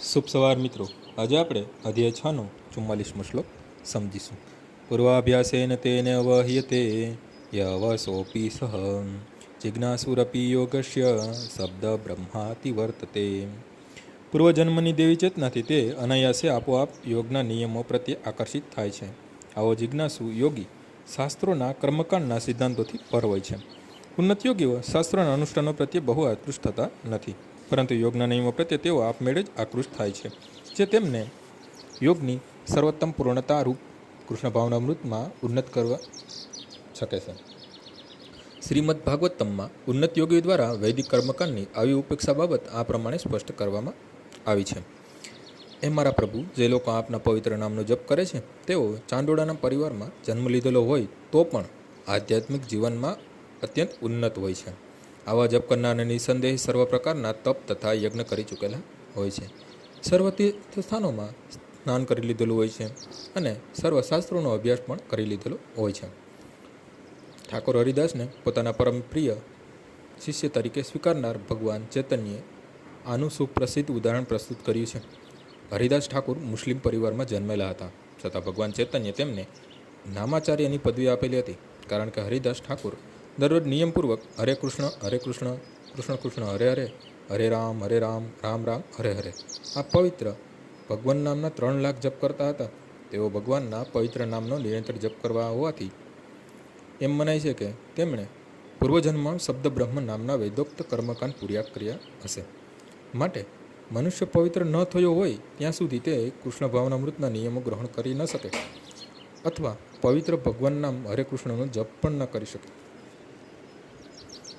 શુભ સવાર મિત્રો. આજે આપણે અધ્યાય છનો ચુમ્માલીસમો શ્લોક સમજીશું. પૂર્વાભ્યાસેન તેને અવહ્યતે યવસોપી સહ જિજ્ઞાસુરપી યોગસ્ય શબ્દ બ્રહ્માતિ વર્તતે. પૂર્વજન્મની દેવી ચેતનાથી તે અનાયાસે આપોઆપ યોગના નિયમો પ્રત્યે આકર્ષિત થાય છે. આવો જિજ્ઞાસુ યોગી શાસ્ત્રોના કર્મકાંડના સિદ્ધાંતોથી પર હોય છે. ઉન્નત યોગીઓ શાસ્ત્રોના અનુષ્ઠાનો પ્રત્યે બહુ આકૃષ્ટ થતા નથી. પરંતુ યોગના નિયમો પ્રત્યે તેઓ આપમેળે જ આકૃષ્ટ થાય છે, જે તેમને યોગની સર્વોત્તમ પૂર્ણતા રૂપ કૃષ્ણ ભાવના મૃતમાં ઉન્નત કરવા શકે છે. શ્રીમદ ભાગવતમમાં ઉન્નત યોગીઓ દ્વારા વૈદિક કર્મકાંડની આવી ઉપેક્ષા બાબત આ પ્રમાણે સ્પષ્ટ કરવામાં આવી છે. એ મારા પ્રભુ, જે લોકો આપના પવિત્ર નામનો જપ કરે છે, તેઓ ચાંદોડાના પરિવારમાં જન્મ લીધેલો હોય તો પણ આધ્યાત્મિક જીવનમાં અત્યંત ઉન્નત હોય છે. આવા જપ કરનારને નિસંદેહ સર્વ પ્રકારના તપ તથા યજ્ઞ કરી ચૂકેલા હોય છે. સર્વ તીર્થ સ્થાનોમાં સ્નાન કરી લીધેલું હોય છે અને સર્વ શાસ્ત્રોનો અભ્યાસ પણ કરી લીધેલો હોય છે. ઠાકોર હરિદાસને પોતાના પરમ પ્રિય શિષ્ય તરીકે સ્વીકારનાર ભગવાન ચૈતન્યએ આનું સુપ્રસિદ્ધ ઉદાહરણ પ્રસ્તુત કર્યું છે. હરિદાસ ઠાકુર મુસ્લિમ પરિવારમાં જન્મેલા હતા, છતાં ભગવાન ચૈતન્ય તેમને નામાચાર્યની પદવી આપેલી હતી, કારણ કે હરિદાસ ઠાકુર દરરોજ નિયમપૂર્વક હરે કૃષ્ણ હરે કૃષ્ણ કૃષ્ણ કૃષ્ણ, હરે હરે હરે રામ હરે રામ રામ રામ, હરે હરે. આ પવિત્ર ભગવાન નામના ત્રણ લાખ જપ કરતા હતા. તેઓ ભગવાનના પવિત્ર નામનો નિરંતર જપ કરવા હોવાથી એમ મનાય છે કે તેમણે પૂર્વજન્મમાં શબ્દ બ્રહ્મ નામના વેદોક્ત કર્મકાંડ પૂર્યા કર્યા હશે. માટે મનુષ્ય પવિત્ર ન થયો હોય ત્યાં સુધી તે કૃષ્ણ ભાવનામૃતના નિયમો ગ્રહણ કરી ન શકે. અથવા પવિત્ર ભગવાન નામ હરે કૃષ્ણનો જપ પણ ન કરી શકે.